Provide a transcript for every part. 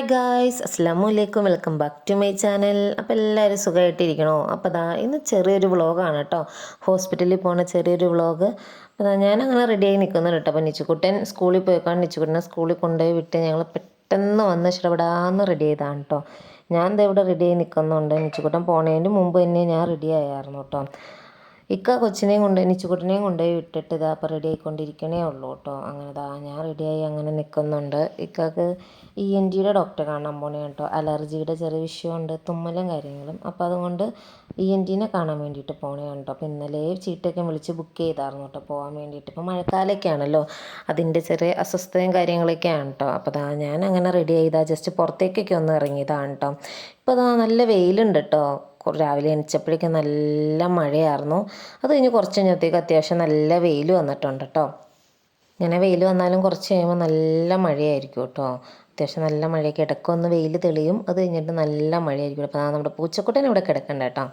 Hi guys അസ്സാം വലൈക്കും welcome back to my channel അപ്പോൾ എല്ലാവരും സുഖമായിട്ടിരിക്കണോ? അപ്പോൾ ദാ ഇന്ന് ചെറിയൊരു വ്ളോഗാണ് കേട്ടോ. ഹോസ്പിറ്റലിൽ പോണ ചെറിയൊരു വ്ളോഗ് അപ്പോൾ ദാ ഞാനങ്ങനെ റെഡിയായി നിൽക്കുന്നുണ്ട് കേട്ടോ. അപ്പോൾ നിച്ചുക്കുട്ടൻ സ്കൂളിൽ പോയിക്കാണ്ട് നിച്ചുക്കുട്ടനെ സ്കൂളിൽ കൊണ്ടുപോയി വിട്ട് ഞങ്ങൾ പെട്ടെന്ന് വന്ന് ഇഷ്ടപ്പെടാന്ന് റെഡി ചെയ്താണ് കേട്ടോ. ഞാൻ എന്താ ഇവിടെ റെഡിയായി നിൽക്കുന്നുണ്ട് നിച്ചുക്കുട്ടൻ പോണതിന് മുമ്പ് തന്നെ ഞാൻ റെഡി ആയായിരുന്നു കേട്ടോ. ഇക്ക കൊച്ചിനെയും കൊണ്ട് നിച്ചുകുട്ടനെയും കൊണ്ടുപോയി വിട്ടിട്ട് ഇതാ അപ്പോൾ റെഡി ആയിക്കൊണ്ടിരിക്കണേ ഉള്ളൂ കേട്ടോ. അങ്ങനെ ഇതാ ഞാൻ റെഡിയായി അങ്ങനെ നിൽക്കുന്നുണ്ട് ഇക്കാക്ക് ഇ എൻ ജിയുടെ ഡോക്ടറെ കാണാൻ പോണേ കേട്ടോ. അലർജിയുടെ ചെറിയ വിഷയമുണ്ട് തുമ്മലും കാര്യങ്ങളും. അപ്പോൾ അതുകൊണ്ട് ഇ എൻ ജിനെ കാണാൻ വേണ്ടിയിട്ട് പോണേ കേട്ടോ. അപ്പോൾ ഇന്നലെ ചീട്ടൊക്കെ വിളിച്ച് ബുക്ക് ചെയ്തായിരുന്നു കേട്ടോ പോകാൻ വേണ്ടിയിട്ട്. ഇപ്പോൾ മഴക്കാലമൊക്കെയാണല്ലോ അതിന്റെ ചെറിയ അസ്വസ്ഥതയും കാര്യങ്ങളൊക്കെയാണ് കേട്ടോ. അപ്പോൾ അതാ ഞാൻ അങ്ങനെ റെഡി ചെയ്താൽ ജസ്റ്റ് പുറത്തേക്കൊക്കെ ഒന്ന് ഇറങ്ങിയതാണ് കേട്ടോ. ഇപ്പോൾ അതാ നല്ല വെയിലുണ്ട് കേട്ടോ. രാവിലെ എണിച്ചപ്പോഴേക്കും നല്ല മഴയായിരുന്നു. അത് കഴിഞ്ഞ് കുറച്ച് കഴിഞ്ഞപ്പോഴത്തേക്ക് അത്യാവശ്യം നല്ല വെയിൽ വന്നിട്ടുണ്ട് കേട്ടോ. ഇങ്ങനെ വെയിൽ വന്നാലും കുറച്ച് കഴിയുമ്പോൾ നല്ല മഴയായിരിക്കും കേട്ടോ. അത്യാവശ്യം നല്ല മഴയൊക്കെ. ഇടയ്ക്കൊന്ന് വെയിൽ തെളിയും അത് കഴിഞ്ഞിട്ട് നല്ല മഴയായിരിക്കും. അപ്പോൾ നമ്മുടെ പൂച്ചക്കുട്ടൻ ഇവിടെ കിടക്കണ്ട കേട്ടോ.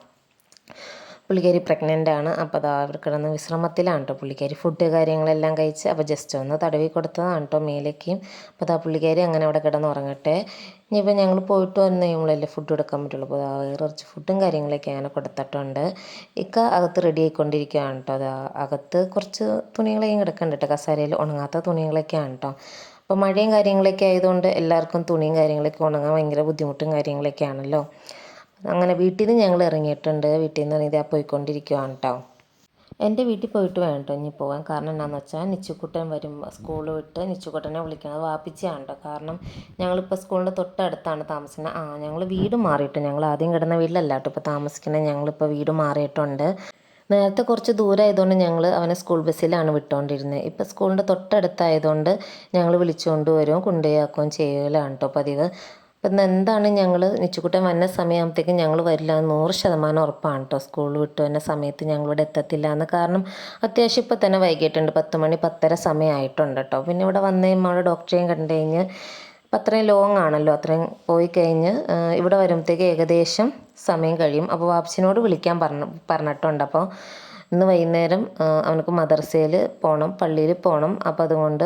പുള്ളിക്കാരി പ്രഗ്നന്റ് ആണ്. അപ്പോൾ അതാ അവർ കിടന്ന് വിശ്രമത്തിലാണ് കേട്ടോ പുള്ളിക്കാരി. ഫുഡ് കാര്യങ്ങളെല്ലാം കഴിച്ച് അപ്പോൾ ജസ്റ്റ് ഒന്ന് തടവി കൊടുത്തതാണ് കേട്ടോ മേലേക്കും. അപ്പോൾ അതാ പുള്ളിക്കാരി അങ്ങനെ അവിടെ കിടന്ന് ഉറങ്ങട്ടെ. ഇനിയിപ്പോൾ ഞങ്ങൾ പോയിട്ട് വന്നു കഴിയുമ്പോഴല്ലേ ഫുഡ് കൊടുക്കാൻ പറ്റുള്ളൂ. അപ്പോൾ അതാ കുറച്ച് ഫുഡും കാര്യങ്ങളൊക്കെ അങ്ങനെ കൊടുത്തിട്ടുണ്ട്. ഇക്ക അകത്ത് റെഡി ആയിക്കൊണ്ടിരിക്കുകയാണ് കേട്ടോ. അതാ അകത്ത് കുറച്ച് തുണികളെയും കിടക്കുന്നുണ്ട് കേട്ടോ. കസാരയിൽ ഉണങ്ങാത്ത തുണികളൊക്കെയാണ് കേട്ടോ. അപ്പോൾ മഴയും കാര്യങ്ങളൊക്കെ ആയതുകൊണ്ട് എല്ലാവർക്കും തുണിയും കാര്യങ്ങളൊക്കെ ഉണങ്ങാൻ ഭയങ്കര ബുദ്ധിമുട്ടും കാര്യങ്ങളൊക്കെ ആണല്ലോ അങ്ങനെ വീട്ടിൽ നിന്ന് ഞങ്ങൾ ഇറങ്ങിയിട്ടുണ്ട്. വീട്ടിൽ നിന്ന് ഇറങ്ങിയത് പോയിക്കൊണ്ടിരിക്കുകയാണ് കേട്ടോ എന്റെ വീട്ടിൽ പോയിട്ട് വേണം കേട്ടോ ഇനി പോകാൻ കാരണം എന്താണെന്ന് വെച്ചാൽ നിച്ചുക്കുട്ടൻ വരും. സ്കൂൾ വിട്ട് നിച്ചുക്കുട്ടനെ വിളിക്കണത് കേട്ടോ കാരണം ഞങ്ങളിപ്പോൾ സ്കൂളിന്റെ തൊട്ടടുത്താണ് താമസിക്കുന്നത്. ആ ഞങ്ങൾ വീട് മാറിയിട്ട് ഞങ്ങൾ ആദ്യം കിടന്ന വീട്ടിലല്ല കേട്ടോ ഇപ്പോൾ താമസിക്കുന്നത്. ഞങ്ങളിപ്പോൾ വീട് മാറിയിട്ടുണ്ട്. നേരത്തെ കുറച്ച് ദൂരമായതുകൊണ്ട് ഞങ്ങൾ അവനെ സ്കൂൾ ബസ്സിലാണ് വിട്ടുകൊണ്ടിരുന്നത് ഇപ്പോൾ സ്കൂളിന്റെ തൊട്ടടുത്തായതുകൊണ്ട് ഞങ്ങൾ വിളിച്ചുകൊണ്ട് വരും കൊണ്ടുപോയാക്കുകയും ചെയ്യലാണ് കേട്ടോ പതിവ്. അപ്പം ഇന്ന് എന്താണ് ഞങ്ങൾ നിച്ചുകുട്ടൻ വന്ന സമയമാകുമ്പോഴത്തേക്കും ഞങ്ങൾ വരില്ല നൂറ് ശതമാനം ഉറപ്പാണ് കേട്ടോ സ്കൂൾ വിട്ടു വന്ന സമയത്ത് ഞങ്ങളിവിടെ എത്തത്തില്ല എന്ന് കാരണം അത്യാവശ്യം ഇപ്പോൾ തന്നെ വൈകിട്ടുണ്ട് പത്ത് മണി പത്തര സമയമായിട്ടുണ്ട് കേട്ടോ പിന്നെ ഇവിടെ വന്ന് കഴിയുമ്പോൾ ഡോക്ടറെയും കണ്ടു കഴിഞ്ഞ് അപ്പം അത്രയും ലോങ് ആണല്ലോ. അത്രയും പോയി കഴിഞ്ഞ് ഇവിടെ വരുമ്പോഴത്തേക്ക് ഏകദേശം സമയം കഴിയും. അപ്പോൾ വാപ്സിനോട് വിളിക്കാൻ പറഞ്ഞ പറഞ്ഞിട്ടുണ്ട്. അപ്പോൾ ഇന്ന് വൈകുന്നേരം അവനക്ക് മദർസയിൽ പോകണം പള്ളിയിൽ പോകണം അപ്പം അതുകൊണ്ട്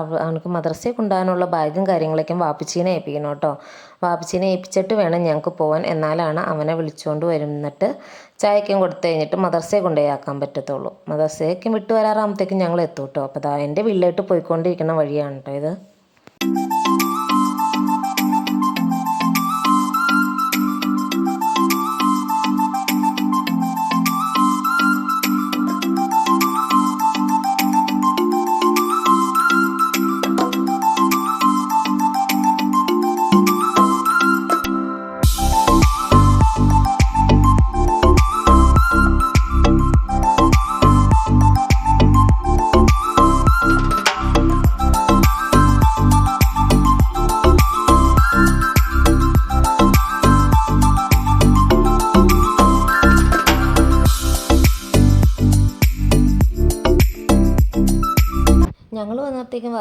അവനക്ക് മദർസയിൽ കൊണ്ടുപോകാനുള്ള ബാഗും കാര്യങ്ങളൊക്കെ വാപ്പിച്ചീനെ ഏൽപ്പിക്കണം കേട്ടോ. വാപ്പിച്ചീനെ ഏൽപ്പിച്ചിട്ട് വേണം ഞങ്ങൾക്ക് പോകാൻ എന്നാലാണ് അവനെ വിളിച്ചുകൊണ്ട് വരുന്നിട്ട് ചായക്കും കൊടുത്തു കഴിഞ്ഞിട്ട് മദർസയെ കൊണ്ടുപോയാക്കാൻ പറ്റത്തുള്ളൂ. മദർസയ്ക്കും വിട്ടു വരാറാകുമ്പോഴത്തേക്കും ഞങ്ങൾ എത്തും കേട്ടോ. അപ്പോൾ അതാ എന്റെ വീട്ടിലോട്ട് പോയിക്കൊണ്ടിരിക്കുന്ന വഴിയാണ് കേട്ടോ ഇത്.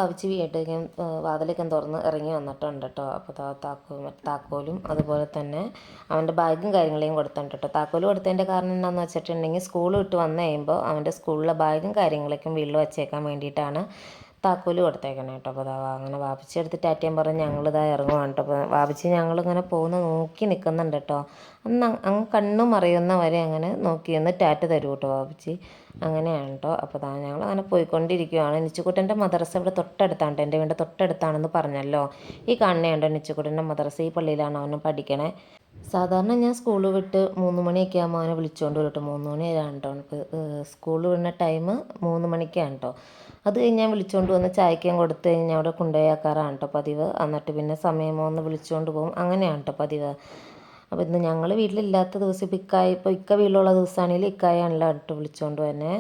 വാവിച്ച് വീട്ടേക്കും വാതിലൊക്കെ തുറന്ന് ഇറങ്ങി വന്നിട്ടുണ്ട് കേട്ടോ അപ്പോൾ താക്കോ താക്കോലും അതുപോലെ തന്നെ അവന്റെ ബാഗും കാര്യങ്ങളെയും കൊടുത്തിട്ടുണ്ട് കേട്ടോ താക്കോൽ കൊടുത്തതിന്റെ കാരണം എന്താണെന്ന് വെച്ചിട്ടുണ്ടെങ്കിൽ സ്കൂൾ വിട്ട് വന്നു കഴിയുമ്പോൾ അവന്റെ സ്കൂളിലെ ബാഗും കാര്യങ്ങളൊക്കെ വീട്ടിൽ വെച്ചേക്കാൻ വേണ്ടിയിട്ടാണ് താക്കോൽ കൊടുത്തേക്കണേ കേട്ടോ അപ്പോൾ അങ്ങനെ വാപ്പച്ചി എടുത്ത് ടാറ്റയും പറഞ്ഞ് ഞങ്ങളിതാ ഇറങ്ങുവാണ് കേട്ടോ. അപ്പോൾ വാപ്പിച്ചി ഞങ്ങളിങ്ങനെ പോകുന്ന നോക്കി നിൽക്കുന്നുണ്ട് കേട്ടോ. അന്ന് അങ്ങ് കണ്ണു മറയുന്നവരെ അങ്ങനെ നോക്കി നിന്ന് ടാറ്റ തരൂ കേട്ടോ വാപ്പച്ചി അങ്ങനെയാണ് കേട്ടോ. അപ്പോൾ താ ഞങ്ങൾ അങ്ങനെ പോയിക്കൊണ്ടിരിക്കുകയാണ് നിച്ചുക്കുട്ടന്റെ മദ്രസ ഇവിടെ തൊട്ടടുത്താണ് ട്ടോ. എന്റെ വീടിന്റെ തൊട്ടടുത്താണെന്ന് പറഞ്ഞല്ലോ. ഈ കാണുന്നതുണ്ടോ നിച്ചുക്കുട്ടന്റെ മദ്രസ? ഈ പള്ളിയിലാണ് അവനും പഠിക്കണേ? സാധാരണ ഞാൻ സ്കൂൾ വിട്ട് മൂന്ന് മണിയൊക്കെ ആകുമ്പോൾ അവനെ വിളിച്ചുകൊണ്ട് വരും കേട്ടോ മൂന്ന് മണി വരാണ് കേട്ടോ സ്കൂൾ വിടുന്ന ടൈം മൂന്ന് മണിക്കാണ് കേട്ടോ അത് കഴിഞ്ഞ് ഞാൻ വിളിച്ചുകൊണ്ട് വന്ന് ചായക്കാൻ കൊടുത്ത് കഴിഞ്ഞ് അവിടെ കൊണ്ടുപോയി ആക്കാറാണ് കേട്ടോ പതിവ്. എന്നിട്ട് പിന്നെ സമയം ഒന്ന് വിളിച്ചുകൊണ്ട് പോകും. അങ്ങനെയാണ് കേട്ടോ പതിവ്. അപ്പോൾ ഇന്ന് ഞങ്ങൾ വീട്ടിലില്ലാത്ത ദിവസം ഇപ്പോൾ ഇക്കായ ഇപ്പോൾ ഇക്ക വീട്ടിലുള്ള ദിവസമാണെങ്കിൽ ഇക്കായാണല്ലോ കേട്ടോ വിളിച്ചുകൊണ്ട് തന്നെ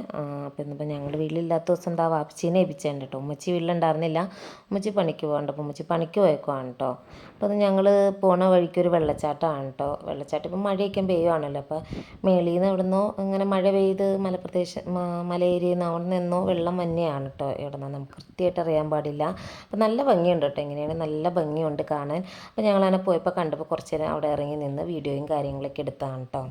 അപ്പോൾ ഇന്നിപ്പോൾ ഞങ്ങൾ വീട്ടിലില്ലാത്ത ദിവസം എന്താ വാപ്പച്ചീനെ ഏൽപ്പിച്ചേണ്ട കേട്ടോ ഉമ്മച്ചി വീട്ടിലുണ്ടായിരുന്നില്ല. ഉമ്മച്ചി പണിക്ക് പോകണ്ട അപ്പോൾ ഉമ്മച്ചി പണിക്ക് പോയേക്കുവാണ് കേട്ടോ അപ്പോൾ അത് ഞങ്ങൾ പോണ വഴിക്കൊരു വെള്ളച്ചാട്ടമാണ് കേട്ടോ വെള്ളച്ചാട്ടം ഇപ്പോൾ മഴയൊക്കെ പെയ്യുവാണല്ലോ. അപ്പോൾ മേളിൽ നിന്ന് എവിടുന്നോ ഇങ്ങനെ മഴ പെയ്ത് മലപ്രദേശം മല ഏരിയയിൽ നിന്ന് അവിടെ നിന്നോ വെള്ളം വന്നെയാണ് കേട്ടോ ഇവിടെ നിന്ന് നമുക്ക് കൃത്യമായിട്ട് അറിയാൻ പാടില്ല. അപ്പോൾ നല്ല ഭംഗിയുണ്ട് കേട്ടോ എങ്ങനെയാണ് നല്ല ഭംഗിയുണ്ട് കാണാൻ. അപ്പോൾ ഞങ്ങളങ്ങനെ പോയപ്പോൾ കണ്ടപ്പോൾ കുറച്ച് നേരം അവിടെ ഇറങ്ങി നിന്ന് വീഡിയോയും കാര്യങ്ങളൊക്കെ എടുത്താണ് കേട്ടോ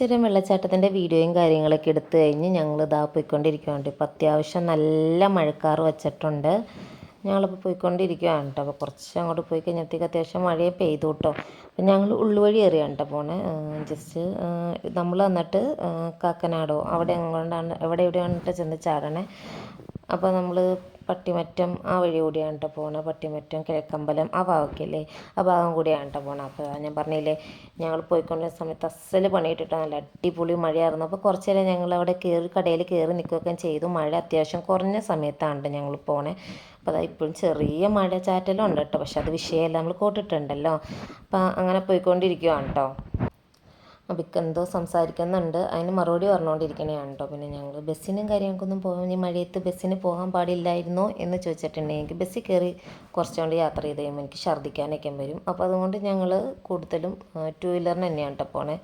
നേരം വെള്ളച്ചാട്ടത്തിന്റെ വീഡിയോയും കാര്യങ്ങളൊക്കെ എടുത്തു കഴിഞ്ഞ് ഞങ്ങൾ ഇതാ പോയിക്കൊണ്ടിരിക്കുകയാണ് ഇപ്പോൾ അത്യാവശ്യം നല്ല മഴക്കാറ് വച്ചിട്ടുണ്ട്. ഞങ്ങളിപ്പോൾ പോയിക്കൊണ്ടിരിക്കുകയാണ് കേട്ടോ. അപ്പോൾ കുറച്ച് അങ്ങോട്ട് പോയി കഴിഞ്ഞപ്പോഴത്തേക്ക് അത്യാവശ്യം മഴയെ പെയ്തു കേട്ടോ. അപ്പം ഞങ്ങൾ ഉള്ളുവഴി ഏറിയാണ് കേട്ടോ പോണേ. ജസ്റ്റ് നമ്മൾ വന്നിട്ട് കാക്കനാടോ അവിടെ എങ്ങോട്ടാണ് എവിടെ എവിടെയാണ് ചെന്ന് ചാടണേ. അപ്പോൾ നമ്മൾ പട്ടിമറ്റം ആ വഴി കൂടിയാണ് കേട്ടോ പോണത് പട്ടിമറ്റം കിഴക്കമ്പലം ആ ഭാഗമൊക്കെ അല്ലേ ആ ഭാഗം കൂടിയാണ് കേട്ടോ പോണത് അപ്പോൾ ഞാൻ പറഞ്ഞില്ലേ ഞങ്ങൾ പോയിക്കൊണ്ടിരുന്ന സമയത്ത് അസ്സൽ പണിയിട്ടിട്ട് നല്ല അടിപൊളി മഴയായിരുന്നു. അപ്പോൾ കുറച്ച് നേരം ഞങ്ങൾ അവിടെ കയറി കടയിൽ കയറി നിൽക്കുകയൊക്കെ ചെയ്തു. മഴ അത്യാവശ്യം കുറഞ്ഞ സമയത്താണ് ഞങ്ങൾ പോണേ. അപ്പോൾ അതാ ഇപ്പോഴും ചെറിയ മഴ ചാറ്റലും ഉണ്ട് കേട്ടോ. പക്ഷെ അത് വിഷയമല്ല. നമ്മൾ കോട്ടിട്ടുണ്ടല്ലോ. അപ്പോൾ അങ്ങനെ പോയിക്കൊണ്ടിരിക്കുകയാണ് കേട്ടോ. അപ്പോൾ എന്തോ സംസാരിക്കുന്നുണ്ട്. അതിന് മറുപടി പറഞ്ഞുകൊണ്ടിരിക്കണതാണ് കേട്ടോ പിന്നെ ഞങ്ങൾ ബസ്സിനും കാര്യങ്ങൾക്കൊന്നും പോകാൻ ഈ മഴയത്ത് ബസ്സിന് പോകാൻ പാടില്ലായിരുന്നോ എന്ന് ചോദിച്ചിട്ടുണ്ടെങ്കിൽ ബസ്സിൽ കയറി കുറച്ചുകൊണ്ട് യാത്ര ചെയ്ത് കഴിയുമ്പോൾ എനിക്ക് ഛർദ്ദിക്കാനൊക്കെ വരും. അപ്പോൾ അതുകൊണ്ട് ഞങ്ങൾ കൂടുതലും ടു വീലറിന് തന്നെയാണ് കേട്ടോ പോണേ.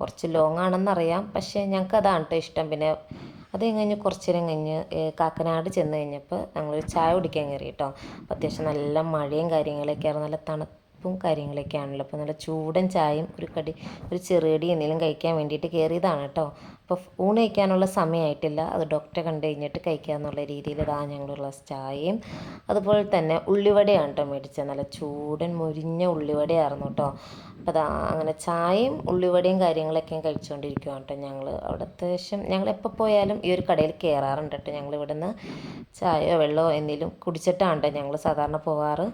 കുറച്ച് ലോങ് ആണെന്നറിയാം. പക്ഷേ ഞങ്ങൾക്ക് അതാണ് കേട്ടോ ഇഷ്ടം. പിന്നെ അത് കഴിഞ്ഞ് കുറച്ച് നേരം കഴിഞ്ഞ് കാക്കനാട് ചെന്ന് കഴിഞ്ഞപ്പോൾ ഞങ്ങൾ ചായ കുടിക്കാൻ കയറി കേട്ടോ അപ്പോൾ അത്യാവശ്യം നല്ല മഴയും കാര്യങ്ങളൊക്കെ ആയിരുന്നു. നല്ല തണുത്ത ഉപ്പും കാര്യങ്ങളൊക്കെ ആണല്ലോ അപ്പോൾ നല്ല ചൂടൻ ചായയും ഒരു കടി ഒരു ചെറുകടി എന്തെങ്കിലും കഴിക്കാൻ വേണ്ടിയിട്ട് കയറിയതാണ് കേട്ടോ. അപ്പോൾ ഊണ് കഴിക്കാനുള്ള സമയമായിട്ടില്ല. അത് ഡോക്ടറെ കണ്ടു കഴിഞ്ഞിട്ട് കഴിക്കാമെന്നുള്ള രീതിയിൽ ഇതാ ചായയും. അതുപോലെ തന്നെ ഉള്ളിവടയാണ് കേട്ടോ മേടിച്ചത്. നല്ല ചൂടൻ മുരിഞ്ഞ ഉള്ളിവടയായിരുന്നു കേട്ടോ. അപ്പോൾ അതാ അങ്ങനെ ചായയും ഉള്ളിവടയും കാര്യങ്ങളൊക്കെ കഴിച്ചുകൊണ്ടിരിക്കുകയാണ് കേട്ടോ ഞങ്ങൾ അവിടെ അത്യാവശ്യം ഞങ്ങൾ എപ്പോൾ പോയാലും ഈ ഒരു കടയിൽ കയറാറുണ്ട് കേട്ടോ. ഞങ്ങൾ ഇവിടുന്ന് ചായയോ വെള്ളമോ എന്തെങ്കിലും കുടിച്ചിട്ടാണ് കേട്ടോ ഞങ്ങൾ സാധാരണ പോകാറ്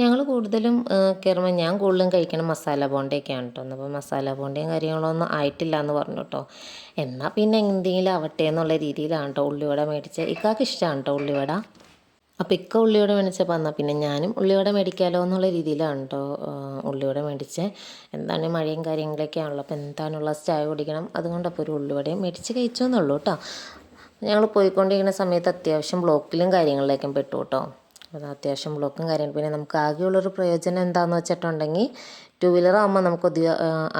ഞങ്ങൾ കൂടുതലും കയറുമ്പോൾ ഞാൻ കൂടുതലും കഴിക്കണം മസാല ബോണ്ടയൊക്കെയാണ് കേട്ടോ അപ്പോൾ മസാല ബോണ്ടയും കാര്യങ്ങളൊന്നും ആയിട്ടില്ല എന്ന് പറഞ്ഞു കേട്ടോ എന്നാൽ പിന്നെ എന്തെങ്കിലും ആവട്ടെ എന്നുള്ള രീതിയിലാണ് കേട്ടോ ഉള്ളിവട മേടിച്ചത് ഇക്കാക്ക് ഇഷ്ടമാണ് കേട്ടോ ഉള്ളിവട. അപ്പോൾ ഇക്ക ഉള്ളിവട മേടിച്ചപ്പോൾ എന്നാൽ പിന്നെ ഞാനും ഉള്ളിവട മേടിക്കാമല്ലോ എന്നുള്ള രീതിയിലാണ് കേട്ടോ ഉള്ളിവട മേടിച്ച്. എന്താണ് മഴയും കാര്യങ്ങളൊക്കെ ആണല്ലോ. അപ്പോൾ എന്താണുള്ള ചായ കുടിക്കണം? അതുകൊണ്ട് അപ്പോൾ ഒരു ഉള്ളിവടയും മേടിച്ച് കഴിച്ചു എന്നുള്ളൂ കേട്ടോ ഞങ്ങൾ പോയിക്കൊണ്ടിരിക്കുന്ന സമയത്ത് അത്യാവശ്യം ബ്ലോക്കിലും കാര്യങ്ങളിലേക്കും പെട്ടു കേട്ടോ അത് അത്യാവശ്യം ബ്ലോക്കും കാര്യങ്ങളും. പിന്നെ നമുക്ക് ആകെയുള്ളൊരു പ്രയോജനം എന്താണെന്ന് വെച്ചിട്ടുണ്ടെങ്കിൽ ടു വീലർ ആകുമ്പോൾ നമുക്ക്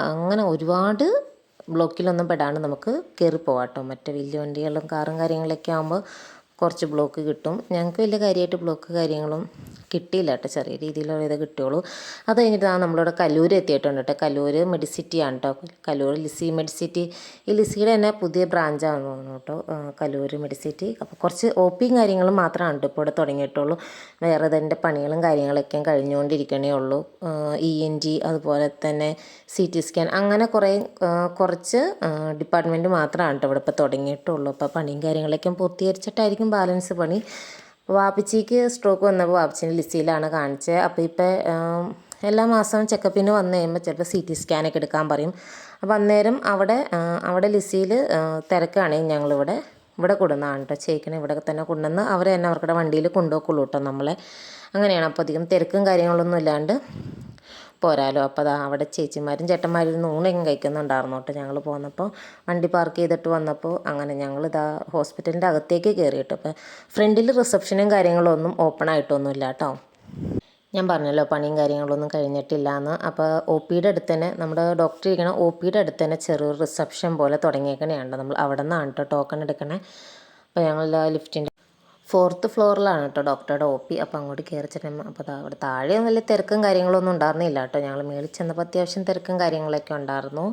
അങ്ങനെ ഒരുപാട് ബ്ലോക്കിലൊന്നും പെടാണ്ട് നമുക്ക് കയറി കേട്ടോ മറ്റേ വലിയ വണ്ടികളും കാറും കാര്യങ്ങളൊക്കെ ആകുമ്പോൾ കുറച്ച് ബ്ലോക്ക് കിട്ടും. ഞങ്ങൾക്ക് വലിയ കാര്യമായിട്ട് ബ്ലോക്ക് കാര്യങ്ങളും കിട്ടിയില്ല കേട്ടോ ചെറിയ രീതിയിലുള്ള ഇത് കിട്ടുകയുള്ളൂ അത് കഴിഞ്ഞിട്ട് ആ നമ്മളിവിടെ കല്ലൂർ എത്തിയിട്ടുണ്ട് കേട്ടോ കല്ലൂർ മെഡിസിറ്റിയാണ് കേട്ടോ കല്ലൂർ ലിസി മെഡിസിറ്റി. ഈ ലിസിയുടെ തന്നെ പുതിയ ബ്രാഞ്ചാണ് തോന്നുന്നു കേട്ടോ കല്ലൂർ മെഡിസിറ്റി. അപ്പോൾ കുറച്ച് ഒ പിയും കാര്യങ്ങളും മാത്രമാണ് കേട്ടോ ഇപ്പോൾ ഇവിടെ തുടങ്ങിയിട്ടുള്ളൂ. വേറെ ഇതിന്റെ പണികളും കാര്യങ്ങളൊക്കെ കഴിഞ്ഞുകൊണ്ടിരിക്കണേ ഉള്ളൂ. ഇ എൻ ജി അതുപോലെ തന്നെ സി ടി സ്കാൻ അങ്ങനെ കുറേ കുറച്ച് ഡിപ്പാർട്ട്മെന്റ് മാത്രമാണ് കേട്ടോ ഇവിടെ ഇപ്പോൾ തുടങ്ങിയിട്ടുള്ളൂ. അപ്പോൾ പണിയും കാര്യങ്ങളൊക്കെ പൂർത്തീകരിച്ചിട്ടായിരിക്കും ബാലൻസ് പണി. വാപ്പച്ചിക്ക് സ്ട്രോക്ക് വന്നപ്പോൾ വാപ്പിച്ചിന്റെ ലിസ്റ്റിലാണ് കാണിച്ചത് അപ്പോൾ ഇപ്പോൾ എല്ലാ മാസവും ചെക്കപ്പിന് വന്നു കഴിയുമ്പോൾ ചിലപ്പോൾ സി ടി സ്കാനൊക്കെ എടുക്കാൻ പറയും. അപ്പോൾ അന്നേരം അവിടെ അവിടെ ലിസിയിൽ തിരക്കാണെങ്കിൽ ഞങ്ങളിവിടെ ഇവിടെ കൊണ്ടുവന്നാണ് കേട്ടോ ചേക്കനെ ഇവിടെ തന്നെ കൊണ്ടുവന്ന് അവർ തന്നെ അവർക്കുടെ വണ്ടിയിൽ കൊണ്ടുപോക്കുള്ളൂ കേട്ടോ നമ്മളെ. അങ്ങനെയാണ്. അപ്പോൾ അധികം തിരക്കും കാര്യങ്ങളൊന്നും ഇല്ലാണ്ട് പോരാലോ. അപ്പോൾ അതാ അവിടെ ചേച്ചിമാരും ചേട്ടന്മാരും നൂണയും കഴിക്കുന്നുണ്ടായിരുന്നു കേട്ടോ. ഞങ്ങൾ പോന്നപ്പോൾ വണ്ടി പാർക്ക് ചെയ്തിട്ട് വന്നപ്പോൾ അങ്ങനെ ഞങ്ങൾ ഇതാ ഹോസ്പിറ്റലിന്റെ അകത്തേക്ക് കയറി കേട്ടോ. അപ്പോൾ ഫ്രണ്ടിൽ റിസപ്ഷനും കാര്യങ്ങളും ഒന്നും ഓപ്പൺ ആയിട്ടൊന്നുമില്ല കേട്ടോ. ഞാൻ പറഞ്ഞല്ലോ പണിയും കാര്യങ്ങളൊന്നും കഴിഞ്ഞിട്ടില്ല എന്ന്. അപ്പോൾ ഒ പിയുടെ അടുത്ത് തന്നെ നമ്മുടെ ഡോക്ടർ ഇരിക്കണ ഒ പിയുടെ അടുത്ത് തന്നെ ചെറിയൊരു റിസപ്ഷൻ പോലെ തുടങ്ങിയേക്കണേ നമ്മൾ അവിടെ നിന്നാണ് കേട്ടോ ടോക്കൺ എടുക്കണേ. അപ്പോൾ ഞങ്ങൾ ലിഫ്റ്റിന്റെ ഫോർത്ത് ഫ്ലോറിലാണ് കേട്ടോ ഡോക്ടറുടെ ഒ പി അപ്പോൾ അങ്ങോട്ട് കയറി ചെല്ലുമ്പോൾ അപ്പോൾ അവിടെ താഴെ വലിയ തിരക്കും കാര്യങ്ങളൊന്നും ഉണ്ടായിരുന്നില്ല കേട്ടോ ഞങ്ങൾ മേളിൽ ചെന്നപ്പോൾ അത്യാവശ്യം തിരക്കും കാര്യങ്ങളൊക്കെ ഉണ്ടായിരുന്നു.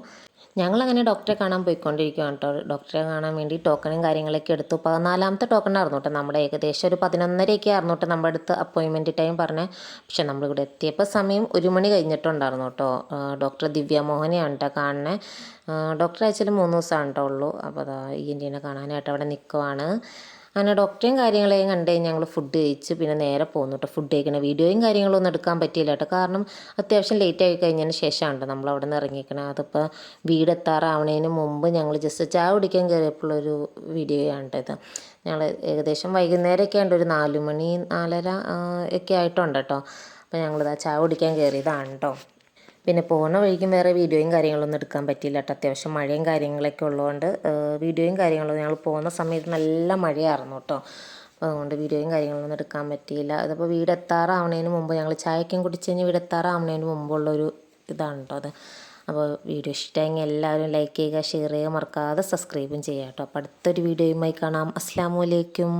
ഞങ്ങളങ്ങനെ ഡോക്ടറെ കാണാൻ പോയിക്കൊണ്ടിരിക്കുകയാണ് കേട്ടോ ഡോക്ടറെ കാണാൻ വേണ്ടി ടോക്കണും കാര്യങ്ങളൊക്കെ എടുത്തു. പതിനാലാമത്തെ ടോക്കൺ ആയിരുന്നു കേട്ടോ നമ്മുടെ ഏകദേശം ഒരു പതിനൊന്നരയൊക്കെ ആയിരുന്നു കേട്ടോ നമ്മുടെ അടുത്ത് അപ്പോയിൻമെന്റ് ടൈം പറഞ്ഞത് പക്ഷെ നമ്മളിവിടെ എത്തിയപ്പോൾ സമയം ഒരു മണി കഴിഞ്ഞിട്ടുണ്ടായിരുന്നു കേട്ടോ ഡോക്ടർ ദിവ്യ മോഹനെയാണ് കേട്ടോ കാണുന്നത് ഡോക്ടർ അയച്ചാലും മൂന്ന് ദിവസമാണ് കേട്ടോ ഉള്ളൂ അപ്പോൾ അതാ ഈ ഇന്ത്യനെ കാണാനായിട്ട് അവിടെ നിൽക്കുവാണ് അങ്ങനെ ഡോക്ടറെയും കാര്യങ്ങളെയും കണ്ട് ഞങ്ങൾ ഫുഡ് കഴിച്ച് പിന്നെ നേരെ പോകുന്നു കേട്ടോ ഫുഡ് കഴിക്കണം വീഡിയോയും കാര്യങ്ങളും ഒന്നും എടുക്കാൻ പറ്റിയില്ല കേട്ടോ കാരണം അത്യാവശ്യം ലേറ്റ് ആയി കഴിഞ്ഞതിന് ശേഷമാണ് നമ്മൾ അവിടെ നിന്ന് ഇറങ്ങിക്കണം അതിപ്പോൾ വീടെത്താറാവണതിന് മുമ്പ് ഞങ്ങൾ ജസ്റ്റ് ചായ കുടിക്കാൻ കയറിയപ്പോഴൊരു വീഡിയോ ഇത്. ഞങ്ങൾ ഏകദേശം വൈകുന്നേരമൊക്കെ ഉണ്ട് ഒരു നാല് മണി നാലര ഒക്കെ ആയിട്ടുണ്ട് കേട്ടോ അപ്പോൾ ഞങ്ങളിതാ ചായ കുടിക്കാൻ കയറിയതാണ് കേട്ടോ പിന്നെ പോകുന്ന വഴിക്കും വേറെ വീഡിയോയും കാര്യങ്ങളൊന്നും എടുക്കാൻ പറ്റിയില്ല കേട്ടോ. അത്യാവശ്യം മഴയും കാര്യങ്ങളൊക്കെ ഉള്ളതുകൊണ്ട് വീഡിയോയും കാര്യങ്ങളും ഞങ്ങൾ പോകുന്ന സമയത്ത് നല്ല മഴയായിരുന്നു കേട്ടോ. അപ്പോൾ അതുകൊണ്ട് വീഡിയോയും കാര്യങ്ങളൊന്നും എടുക്കാൻ പറ്റിയില്ല. അതിപ്പോൾ വീട് എത്താറാവണതിന് മുമ്പ് ഞങ്ങൾ ചായക്കും കുടിച്ച് കഴിഞ്ഞ് വീട് എത്താറാവണതിന് മുമ്പുള്ളൊരു ഇതാണ് കേട്ടോ അത്. അപ്പോൾ വീഡിയോ ഇഷ്ടമെങ്കിൽ എല്ലാവരും ലൈക്ക് ചെയ്യുക ഷെയർ ചെയ്യുക മറക്കാതെ സബ്സ്ക്രൈബും ചെയ്യുക കേട്ടോ. അപ്പോൾ അടുത്തൊരു വീഡിയോയുമായി കാണാം. അസ്സാം വലൈക്കും